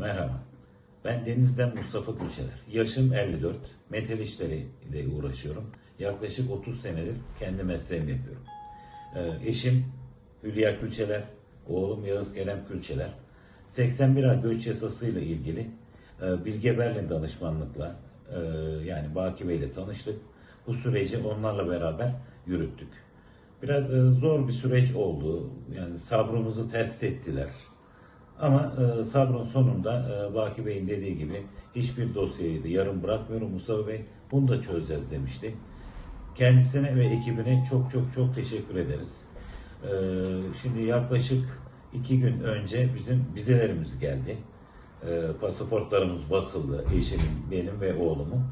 Merhaba. Ben Deniz'den Mustafa Gülçeler. Yaşım 54. Metal işleri ile uğraşıyorum. Yaklaşık 30 senedir kendi mesleğimi yapıyorum. Ee, eşim Hülya Gülçeler, oğlum Yağız Kerem Gülçeler. 81 ay göç yasasıyla ilgili e, Bilge Berlin danışmanlıkla e, yani Baki Bey ile tanıştık. Bu süreci onlarla beraber yürüttük. Biraz e, zor bir süreç oldu. Yani sabrımızı test ettiler. Ama e, sabrın sonunda e, Baki Bey'in dediği gibi hiçbir dosyayı da yarım bırakmıyorum Mustafa Bey. Bunu da çözeceğiz demişti. Kendisine ve ekibine çok çok çok teşekkür ederiz. E, şimdi yaklaşık iki gün önce bizim vizelerimiz geldi. E, pasaportlarımız basıldı. Eşimin, benim ve oğlumun.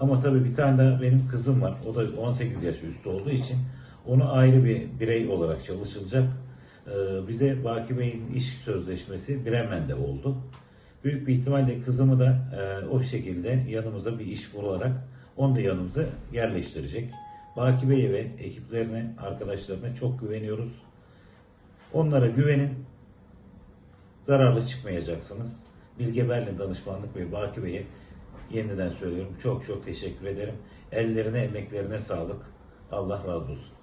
Ama tabii bir tane de benim kızım var. O da 18 yaş üstü olduğu için onu ayrı bir birey olarak çalışılacak. Ee, bize Baki Bey'in iş sözleşmesi Bremen'de oldu. Büyük bir ihtimalle kızımı da e, o şekilde yanımıza bir iş bularak onu da yanımıza yerleştirecek. Baki Bey'e ve ekiplerine, arkadaşlarına çok güveniyoruz. Onlara güvenin. Zararlı çıkmayacaksınız. Bilge Berlin Danışmanlık ve Baki Bey'e yeniden söylüyorum. Çok çok teşekkür ederim. Ellerine, emeklerine sağlık. Allah razı olsun.